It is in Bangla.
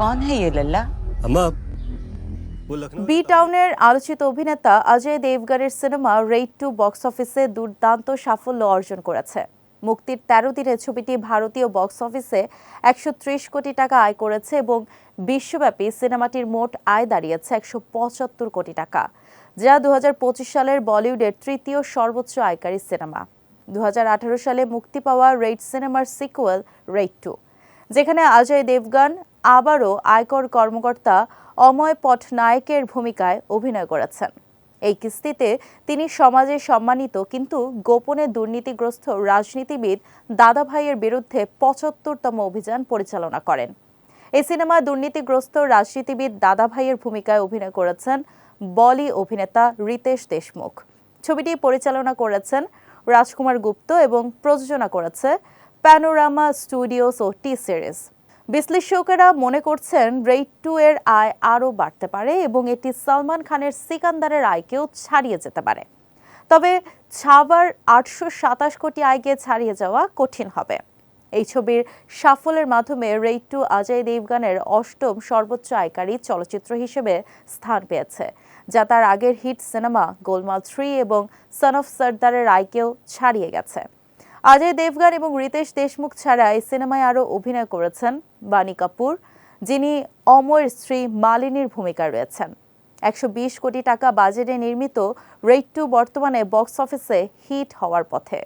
কন বি টাউনের আলোচিত অভিনেতা Ajay cinema Raid two box অফিসে দুর্দান্ত সাফল্য অর্জন করেছে। মুক্তির তেরো দিনে ছবিটি ভারতীয় বক্স অফিসে একশো কোটি টাকা আয় করেছে এবং বিশ্বব্যাপী সিনেমাটির মোট আয় দাঁড়িয়েছে একশো পঁচাত্তর কোটি টাকা যা দু হাজার পঁচিশ সালের বলিউডের তৃতীয় সর্বোচ্চ আয়কারী সিনেমা দু হাজার আঠারো সালে মুক্তি পাওয়া রেড সিনেমার সিকুয়েল রেড টু যেখানে অজয় দেবগন আবারও আয়কর কর্মকর্তা অময় পটনায়কের ভূমিকায় অভিনয় করেছেন। এই কিস্তিতে তিনি সমাজে সম্মানিত কিন্তু গোপনে দুর্নীতিগ্রস্ত রাজনীতিবিদ দাদাভাইয়ের বিরুদ্ধে পঁচাত্তরতম অভিযান পরিচালনা করেন। এই সিনেমায় দুর্নীতিগ্রস্ত রাজনীতিবিদ দাদাভাইয়ের ভূমিকায় অভিনয় করেছেন বলি অভিনেতা রিতেশ দেশমুখ। ছবিটি পরিচালনা করেছেন রাজকুমার গুপ্ত এবং প্রযোজনা করেছে প্যানোরামা স্টুডিওস ও টি সিরিজ। বিশ্লেষকেরা মনে করছেন রেড টু এর আয় আরও বাড়তে পারে এবং এটি সালমান খানের সিকান্দারের আয়কেও ছাড়িয়ে যেতে পারে। তবে ছাবার আটশো সাতাশ কোটি আয়কে ছাড়িয়ে যাওয়া কঠিন হবে। এই ছবির সাফল্যের মাধ্যমে রেড টু অজয় দেবগানের অষ্টম সর্বোচ্চ আয়কারী চলচ্চিত্র হিসেবে স্থান পেয়েছে, যা তার আগের হিট সিনেমা গোলমাল থ্রি এবং সন অফ সর্দারের আয়কেও ছাড়িয়ে গেছে। অজয় দেবগান এবং রিতেশ দেশমুখ ছাড়া এই সিনেমায় আরও অভিনয় করেছেন বাণী কাপুর, যিনি অমর স্ত্রী মালিনীর ভূমিকা রয়েছেন। একশো বিশ কোটি টাকা বাজেটে নির্মিত রেড টু বর্তমানে বক্স অফিসে হিট হওয়ার পথে।